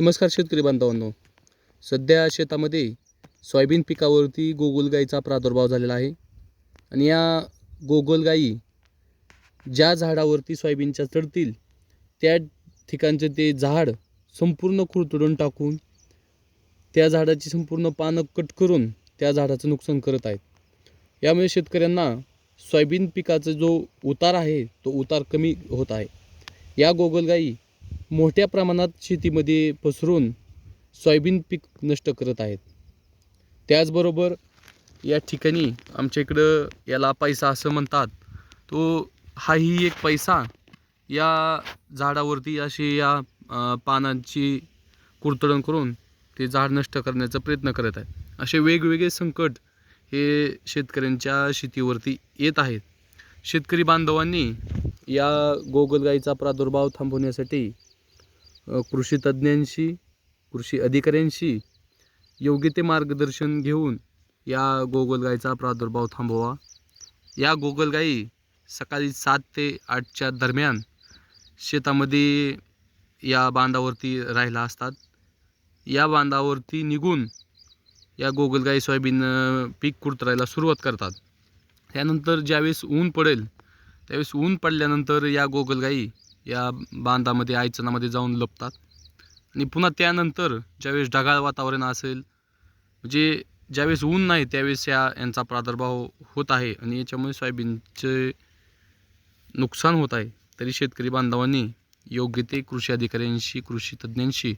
नमस्कार शेतकरी बांधवांनो. सध्या शेतामध्ये सोयाबीन पिकावरती गोगलगाईचा प्रादुर्भाव झालेला आहे. आणि या गोगलगाई ज्या झाडावरती सोयाबीनच्या चढतील त्या ठिकाणचे ते झाड संपूर्ण खुरतडून टाकून त्या झाडाची संपूर्ण पानं कट करून त्या झाडाचं नुकसान करत आहेत. यामुळे शेतकऱ्यांना सोयाबीन पिकाचा जो उतार आहे तो उतार कमी होत आहे. या गोगलगाई मोठ्या प्रमाणात शेतीमध्ये पसरून सोयाबीन पीक नष्ट करत आहेत. त्याचबरोबर या ठिकाणी आमच्या इकडं याला पैसा असं म्हणतात. तो हाही एक पैसा या झाडावरती अशी या पानांची कुरतडण करून ते झाड नष्ट करण्याचा प्रयत्न करत आहेत. असे वेगवेगळे संकट हे शेतकऱ्यांच्या शेतीवरती येत आहेत. शेतकरी बांधवांनी या गोगलगाईचा प्रादुर्भाव थांबवण्यासाठी कृषी तज्ज्ञांशी कृषी अधिकाऱ्यांशी योग्य ते मार्गदर्शन घेऊन या गोगलगाईचा प्रादुर्भाव थांबवा. या गोगलगाई सकाळी सात ते आठच्या दरम्यान शेतामध्ये या बांधावरती राहिला असतात. या बांधावरती निघून या गोगलगाई सोयाबीन पीक कुरतरायला सुरुवात करतात. त्यानंतर ज्यावेळेस ऊन पडेल त्यावेळेस ऊन पडल्यानंतर या गोगलगाई या बांधामध्ये आयचनामध्ये जाऊन लपतात. आणि पुन्हा त्यानंतर ज्यावेळेस ढगाळ वातावरण असेल म्हणजे ज्यावेळेस ऊन नाही त्यावेळेस या यांचा प्रादुर्भाव होत आहे. आणि याच्यामुळे सोयाबीनचे नुकसान होत आहे. तरी शेतकरी बांधवांनी योग्य ते कृषी अधिकाऱ्यांशी कृषी तज्ज्ञांशी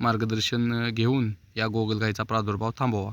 मार्गदर्शन घेऊन या गोगलगाईचा प्रादुर्भाव थांबवा.